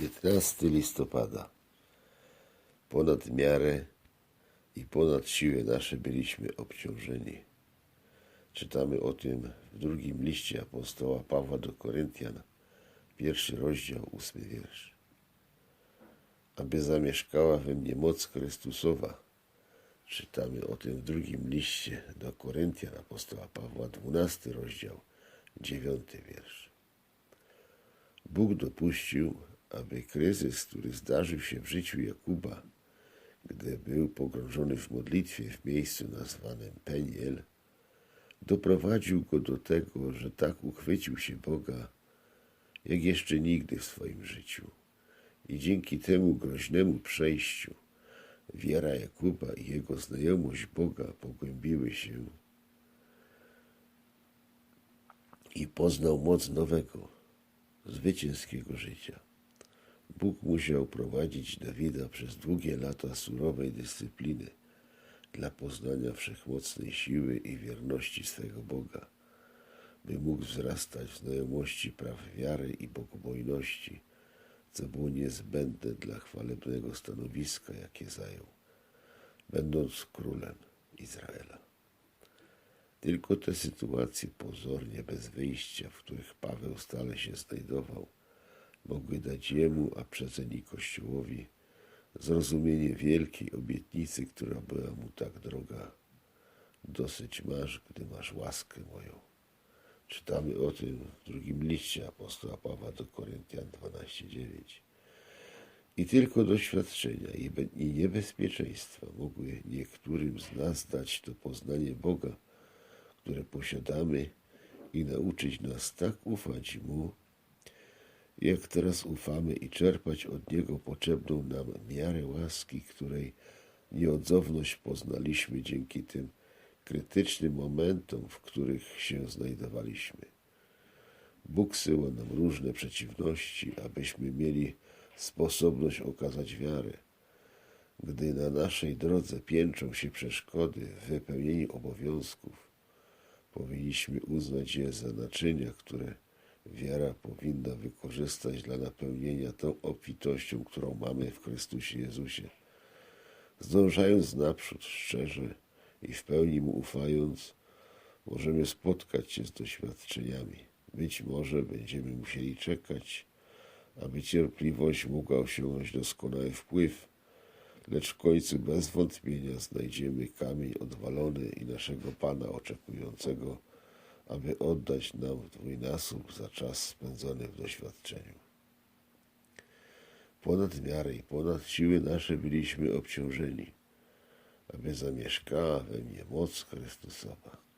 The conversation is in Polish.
15 listopada. Ponad miarę i ponad siły nasze byliśmy obciążeni. Czytamy o tym w drugim liście apostoła Pawła do Koryntian, pierwszy rozdział, ósmy wiersz. Aby zamieszkała we mnie moc Chrystusowa. Czytamy o tym w drugim liście do Koryntian apostoła Pawła, dwunasty rozdział, dziewiąty wiersz. Bóg dopuścił, aby kryzys, który zdarzył się w życiu Jakuba, gdy był pogrążony w modlitwie w miejscu nazwanym Peniel, doprowadził go do tego, że tak uchwycił się Boga, jak jeszcze nigdy w swoim życiu. I dzięki temu groźnemu przejściu wiara Jakuba i jego znajomość Boga pogłębiły się i poznał moc nowego, zwycięskiego życia. Bóg musiał prowadzić Dawida przez długie lata surowej dyscypliny dla poznania wszechmocnej siły i wierności swego Boga, by mógł wzrastać w znajomości praw wiary i bogobojności, co było niezbędne dla chwalebnego stanowiska, jakie zajął, będąc królem Izraela. Tylko te sytuacje pozornie bez wyjścia, w których Paweł stale się znajdował, mogły dać jemu, a przecen i Kościołowi, zrozumienie wielkiej obietnicy, która była mu tak droga. Dosyć masz, gdy masz łaskę moją. Czytamy o tym w drugim liście apostoła Pawła do Koryntian 12:9. I tylko doświadczenia i niebezpieczeństwa mogły niektórym z nas dać to poznanie Boga, które posiadamy i nauczyć nas tak ufać Mu, jak teraz ufamy i czerpać od Niego potrzebną nam miarę łaski, której nieodzowność poznaliśmy dzięki tym krytycznym momentom, w których się znajdowaliśmy. Bóg syła nam różne przeciwności, abyśmy mieli sposobność okazać wiarę. Gdy na naszej drodze piętrzą się przeszkody w wypełnieniu obowiązków, powinniśmy uznać je za naczynia, które wiara powinna wykorzystać dla napełnienia tą obfitością, którą mamy w Chrystusie Jezusie. Zdążając naprzód szczerze i w pełni Mu ufając, możemy spotkać się z doświadczeniami. Być może będziemy musieli czekać, aby cierpliwość mogła osiągnąć doskonały wpływ, lecz w końcu bez wątpienia znajdziemy kamień odwalony i naszego Pana oczekującego, aby oddać nam dwójnasób za czas spędzony w doświadczeniu. Ponad miarę i ponad siły nasze byliśmy obciążeni, aby zamieszkała we mnie moc Chrystusowa.